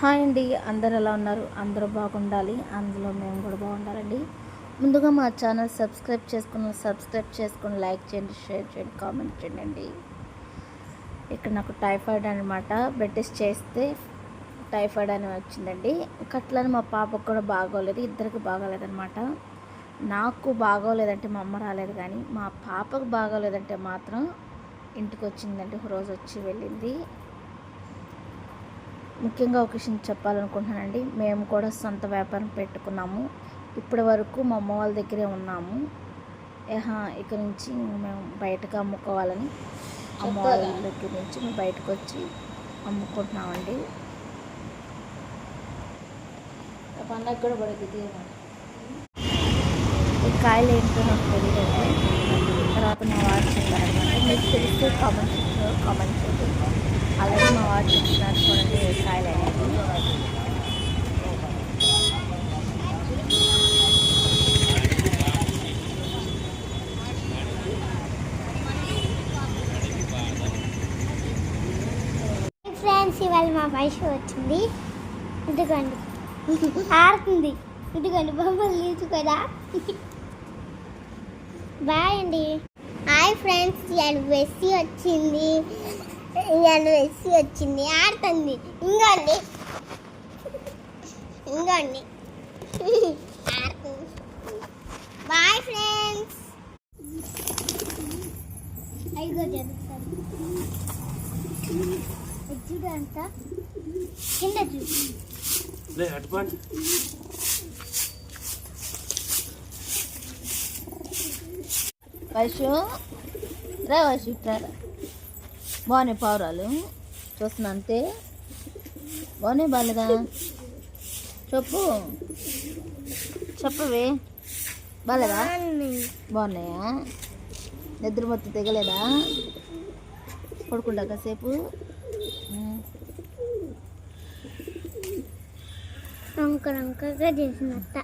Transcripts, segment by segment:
Hi అండి అందరు ఎలా ఉన్నారు? అందరూ బాగుండాలి. అందులో మేము కూడా బాగుండాలండి. ముందుగా మా ఛానల్ సబ్స్క్రైబ్ చేసుకుని సబ్స్క్రైబ్ చేసుకుని లైక్ చేయండి షేర్ చేయండి కామెంట్ చేయండి. అండి ఇక్కడ నాకు టైఫాయిడ్ అనమాట బ్లడ్ చేస్తే టైఫాయిడ్ అని వచ్చిందండి. కట్లని మా పాపకు కూడా బాగోలేదు ఇద్దరికి బాగోలేదనమాట నాకు బాగోలేదంటే మా అమ్మ రాలేదు కానీ మా పాపకు బాగోలేదంటే మాత్రం ఇంటికి వచ్చిందంటే ఒక రోజు వచ్చి వెళ్ళింది. ముఖ్యంగా ఒక విషయం చెప్పాలనుకుంటున్నానండి. మేము కూడా సొంత వ్యాపారం పెట్టుకున్నాము. ఇప్పటి వరకు మా అమ్మ వాళ్ళ దగ్గరే ఉన్నాము. ఇక నుంచి మేము బయటకు అమ్ముకోవాలని అమ్మ వాళ్ళ దగ్గర నుంచి మేము బయటకు వచ్చి అమ్ముకుంటున్నామండి. పండగ కూడా పడుతుంది ఈ కాయలు ఏంటో నాకు తెలియదండి తర్వాత మా వారు చెప్పారనమాట మీకు తెలిస్తే కామెంట్ కామెంట్ చేయండి. అలాగే మా వారు ఫ్రెండ్స్ ఇవాళ మా వైషు వచ్చింది. ఇదిగోండి. ఆడుతుంది ఇదిగోండి బొమ్మలు కదా బాయ్ అండి. హాయ్ ఫ్రెండ్స్ ఇవాళ వెస్సి వచ్చింది. ఇవాళ వెస్సి వచ్చింది. ఆడుతుంది ఇంకోండి. ఇంకోండి. ఆడుతుంది బాయ్ ఫ్రెండ్స్. అయిగో జరుగుతుంది. చూడు అంత కింద చూడు లే అటుపండి వైషు రా వైషు ఇట్రా రా. బాగున్నాయి పావురాలు. చూస్తున్నా అంతే. బాగున్నాయి బాలేదా చెప్పు. చెప్పవే. బాలేదా? బాగున్నాయా? నిద్ర మొత్తం తెగలేదా? పడుకుంటా కాసేపు. ఉమ్. రంకగా చేసినట్ట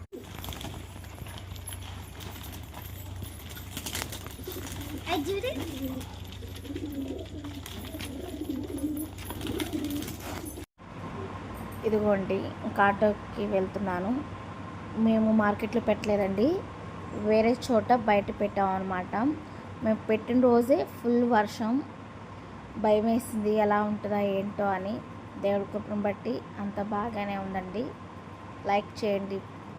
ఇదిగోండి ఇంకా ఆటోకి వెళ్తున్నాను. మేము మార్కెట్లో పెట్టలేదండి. వేరే చోట బయట పెట్టామన్నమాట. మేము పెట్టిన రోజే ఫుల్ వర్షం. భయం వేసింది ఎలా ఉంటుందా ఏంటో అని దేవుడి కృపను బట్టి అంత బాగానే ఉందండి. లైక్ చేయండి.